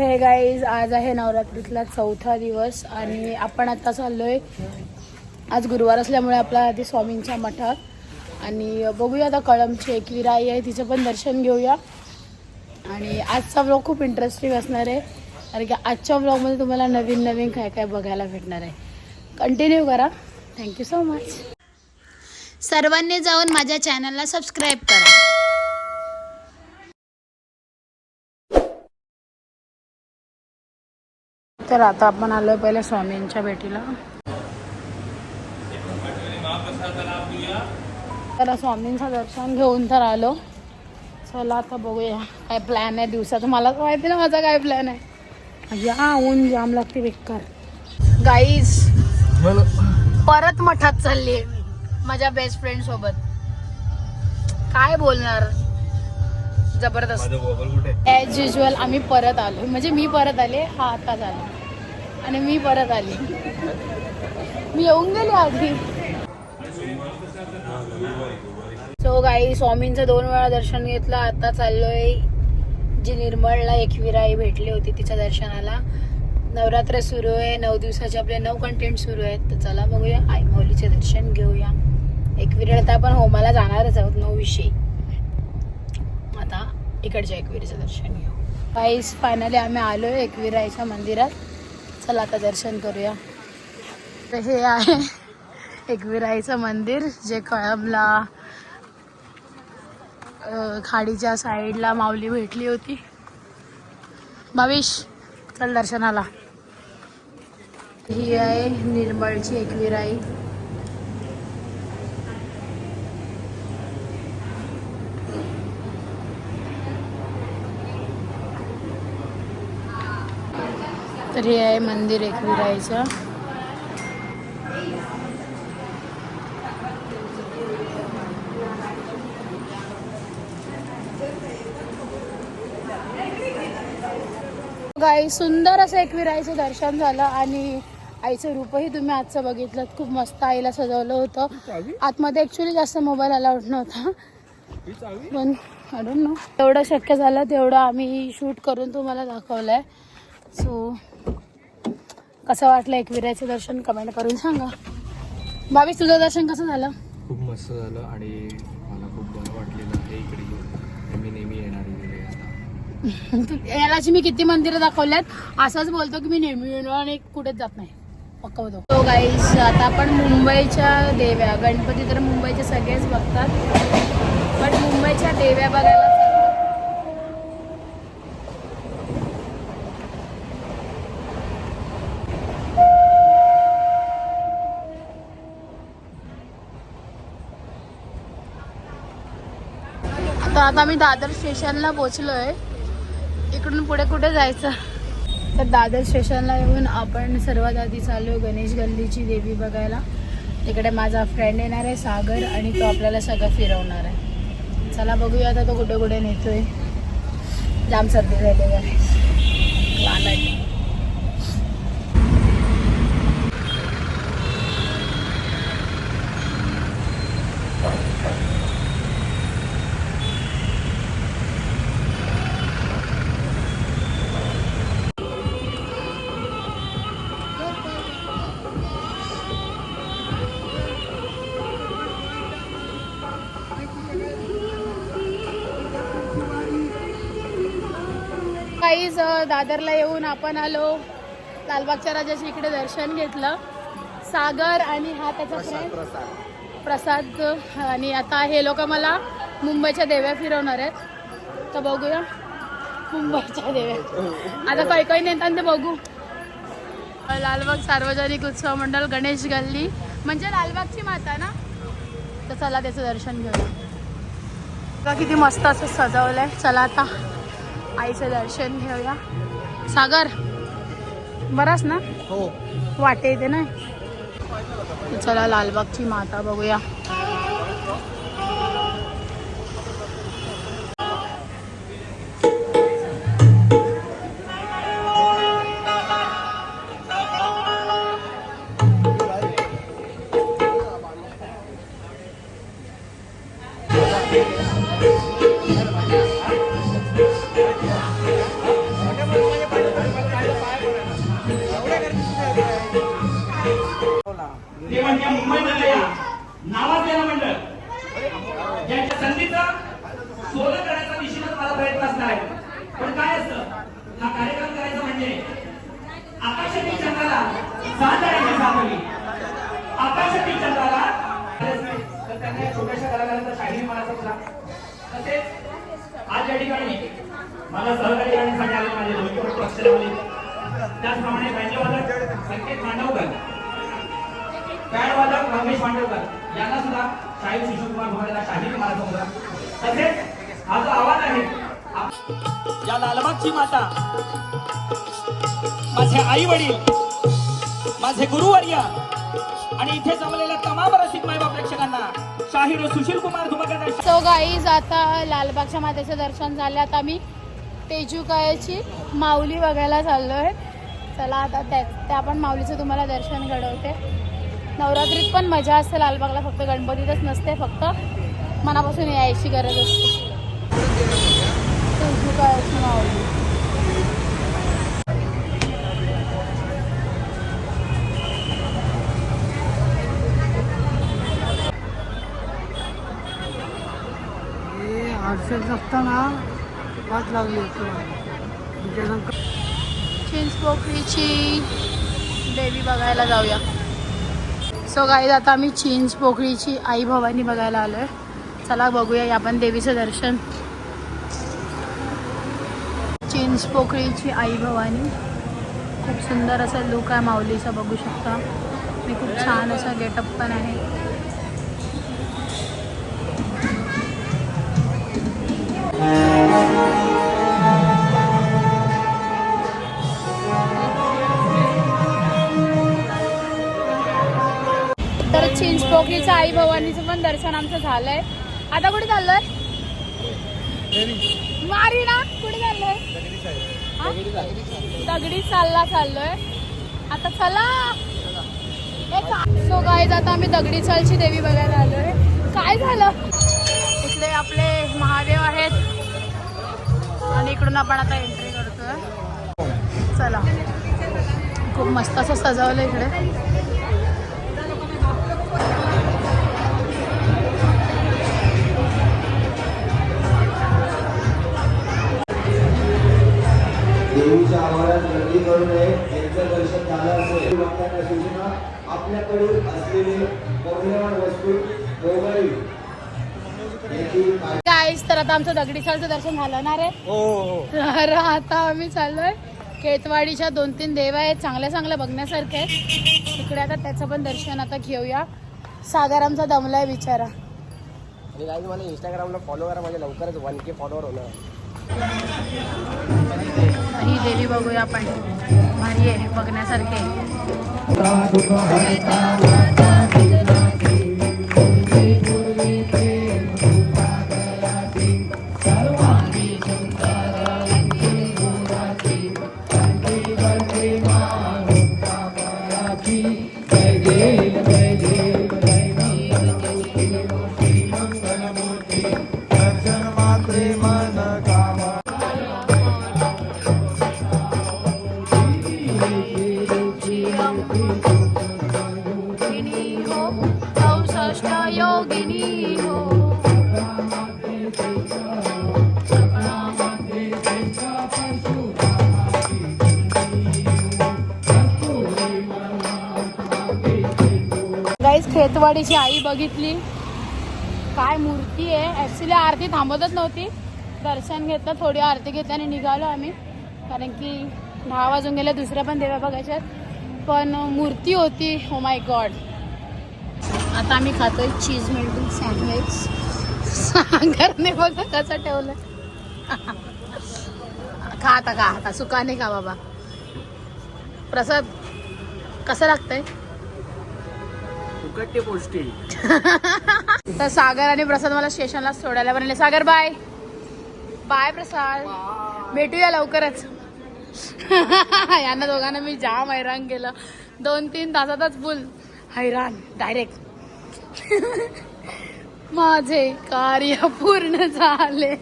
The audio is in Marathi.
हे गाईज आज आहे नवरात्रीतला चौथा दिवस आणि आपण आता चाललोय आज गुरुवार असल्यामुळे आपला आधी स्वामींच्या मठात. आणि बघूया आता कळमची एक विराई आहे तिचं पण दर्शन घेऊया. आणि आजचा ब्लॉग खूप इंटरेस्टिंग असणार आहे कारण की आजच्या ब्लॉगमध्ये तुम्हाला नवीन नवीन काय काय बघायला भेटणार आहे. कंटिन्यू करा. थँक्यू सो मच सर्वांनी जाऊन माझ्या चॅनलला सबस्क्राईब करा. तर आता आपण आलोय पहिले स्वामींच्या भेटीला. तर स्वामींचं दर्शन घेऊन तर आलो. चला आता बघूया काय प्लॅन आहे दिवसाचा. मला तर माहिती ना माझा काय प्लॅन आहे. या ऊन जाम लागते बेकार. गाईज परत मठात चालली माझ्या बेस्ट फ्रेंड सोबत. काय बोलणार? जबरदस्त. ॲज युजल आम्ही परत आलो म्हणजे मी परत आले हा आता झाला. आणि मी परत आली. मी येऊन गेले आधी. सो गाई स्वामींचं दोन वेळा दर्शन घेतलं आता चाललोय जी निर्मळला एकविराई भेटली होती तिच्या दर्शनाला. नवरात्र सुरू आहे नऊ दिवसाचे आपले नऊ कंटेंट सुरू आहेत. तर चला बघूया आई माऊलीचे दर्शन घेऊया. एकविरेला तर आपण होमाला जाणारच आहोत नऊ विषयी. आता इकडच्या एकविरीचं दर्शन घेऊ. काहीच फायनली आम्ही आलो आहे एकविराईच्या मंदिरात. चला आता दर्शन करूया. तर हे आहे एकविराईचं मंदिर जे कळमला खाडीच्या साईडला माऊली भेटली होती. भविष चल दर्शनाला. ही आहे निर्मळची एकविराई तर हे आहे मंदिर एकविराईचं गाई सुंदर असं एकविराईचं दर्शन झालं आणि आईचं रूपही तुम्ही आजचं बघितलं खूप मस्त आईला सजवलं होतं. आतमध्ये ॲक्च्युली जास्त मोबाईल अलाउड नव्हता. पण अडून नो तेवढं शक्य झालं तेवढं आम्ही शूट करून तुम्हाला दाखवलं आहे सो कसं वाटलं एकविरायचं दर्शन? कमेंट करून सांगा. बावीस तुझं दर्शन कसं झालं? खूप मस्त झालं आणि मला खूप बरं वाटलेलं आहे इकडे येऊन. मी नेहमी येणार इकडे आता. तू- यालाची मी किती मंदिरं दाखवल्यात? असंच बोलतो की मी नेहमी येणार आणि कुठेच जात नाही. पक्कवतो तो गाईस आता आपण मुंबईच्या देव्या गणपती तर मुंबईचे सगळेच बघतात. पण मुंबईच्या देव्या बघायला चाललो. तर आता मी दादर स्टेशनला पोचलोय इकडून पुढे कुठे जायचं? तर दादर स्टेशनला येऊन आपण सर्वात आधी चाललो गणेश गल्लीची देवी बघायला. तिकडे माझा फ्रेंड येणार आहे सागर आणि तो आपल्याला सगळं फिरवणार आहे. चला बघूया आता तो कुठे कुठे नेतोय. जाम सर्दी झालेली आहे. दादरला येऊन आपण आलो. लालबागच्या राजाच्या इकडे दर्शन घेतलं. सागर आणि हा त्याचा फ्रेंड प्रसाद. आणि आता हे लोक मला मुंबईच्या देव्या फिरवणार आहेत. तर बघूया. मुंबईच्या देव्या. आता काही काही नेतात ते बघू. लालबाग सार्वजनिक उत्सव मंडळ गणेश गल्ली. म्हणजे लालबागची माता ना? तर चला त्याचं दर्शन घेऊया. किती मस्त असं सजवलंय. चला आता. आईचं दर्शन घेऊया सागर बराच ना? हो. वाटे येते ना? चला लालबागची माता बघूया. या म्हणजे मुंबई मंडळ नावाजलेलं मंडळ ज्यांच्या संधीचा शोध करण्याचा निश्चितच मला प्रयत्न असणार आहे. पण काय असतं? हा कार्यक्रम करायचा म्हणजे आकाशातील चंद्राला साथ द्यायची साधवी आकाशातील चंद्राला तर त्यांना छोट्याशा कलाकारांचा शाहिरी मला समजा तसेच आज या ठिकाणी मला सहकारी करण्यासाठी आले माझे लोकपटू अक्षरावली त्याचप्रमाणे बँजोवादक संकेत मांडवकर. बँडवादक मांडवकर यांना सुद्धा शाहीर शिशुकुमार भोगलेला शाहीर मला समजा तसेच हा जो आवाज आहे या लालबागची माता माझे आई वडील माझे गुरुवर्य आणि इथे जमलेल्या तमाम रसिक मायबा प्रेक्षकांना शाहीर सुशील कुमार धुमकर सो गाईज आता लालबागच्या मातेचं दर्शन झाले. आता आम्ही तेजुकायाची माऊली बघायला चाललो आहे चला आता त्या त्या पण माऊलीचं तुम्हाला दर्शन घडवते. नवरात्रीत पण मजा असते लालबागला फक्त गणपतीतच नसते फक्त मनापासून यायची गरज असते. आठशे वाट लागली होती चिंचपोकळीची देवी बघायला जाऊया. सो गाईज आता आम्ही चिंचपोकळीची आई भवानी बघायला आलो आहे चला बघूया आपण देवीचं दर्शन. चिंच पोकळीची आई भवानी. खूप सुंदर असं लुक आहे माऊलीचा बघू शकता. आणि खूप छान असा गेटअप पण आहे. आई भवानीचं पण दर्शन आमचं झालंय. आता कुठे चाललोय? मारी ना कुठे चाललोय? दगडी चालला चाललोय. आता चला. सो काय आता आम्ही दगडी चालची देवी बघायला आलोय. काय झालं? इकडे आपले महादेव आहेत. आणि इकडून आपण आता एंट्री करतोय. चला. खूप मस्त असं सजवलं इकडे. देवीच्या आवारात गर्दी करू नये यांचं दर्शन झालं असेल. भक्तांना सूचना आपल्याकडील असलेले मौल्यवान वस्तू मोबाईल. तर आता आमचं दगडी चालचं दर्शन झालं ना रे? तर आता आम्ही चाललोय केतवाडीच्या दोन तीन देव आहेत चांगल्या चांगल्या बघण्यासारखे आहेत. तिकडे आता त्याचं पण दर्शन आता घेऊया. सागर आमचा दमलाय बिचारा. आणि गाईज मला इंस्टाग्रामला फॉलो करा म्हणजे लवकरच वन के फॉलोवर होणार. ही देवी बघूया आपण. भारी आहे बघण्यासारखे खेतवाडीची आई बघितली. काय मूर्ती आहे. ॲक्च्युली आरती थांबतच नव्हती. दर्शन घेतलं थोडी आरती घेतली आणि निघालो आम्ही. कारण की दहा वाजून गेल्या दुसऱ्या पण देव्या बघायच्यात. पण मूर्ती होती. ओ हो माय गॉड आता आम्ही खातोय चीज मेल्टिंग सँडविच सांगरने बघा कसं ठेवलं खा आता खा आता. सुकाने खा बाबा. प्रसाद कसं लागतंय? फुकट ते पौष्टिक तर सागर आणि प्रसाद मला स्टेशनला सोडायला बनले. Sagar bye bye Prasad. भेटूया लवकरच. यांना दोघांना मी जाम हैराण केलं. दोन तीन तासातच फुल हैराण डायरेक्ट माझे कार्य पूर्ण झाले.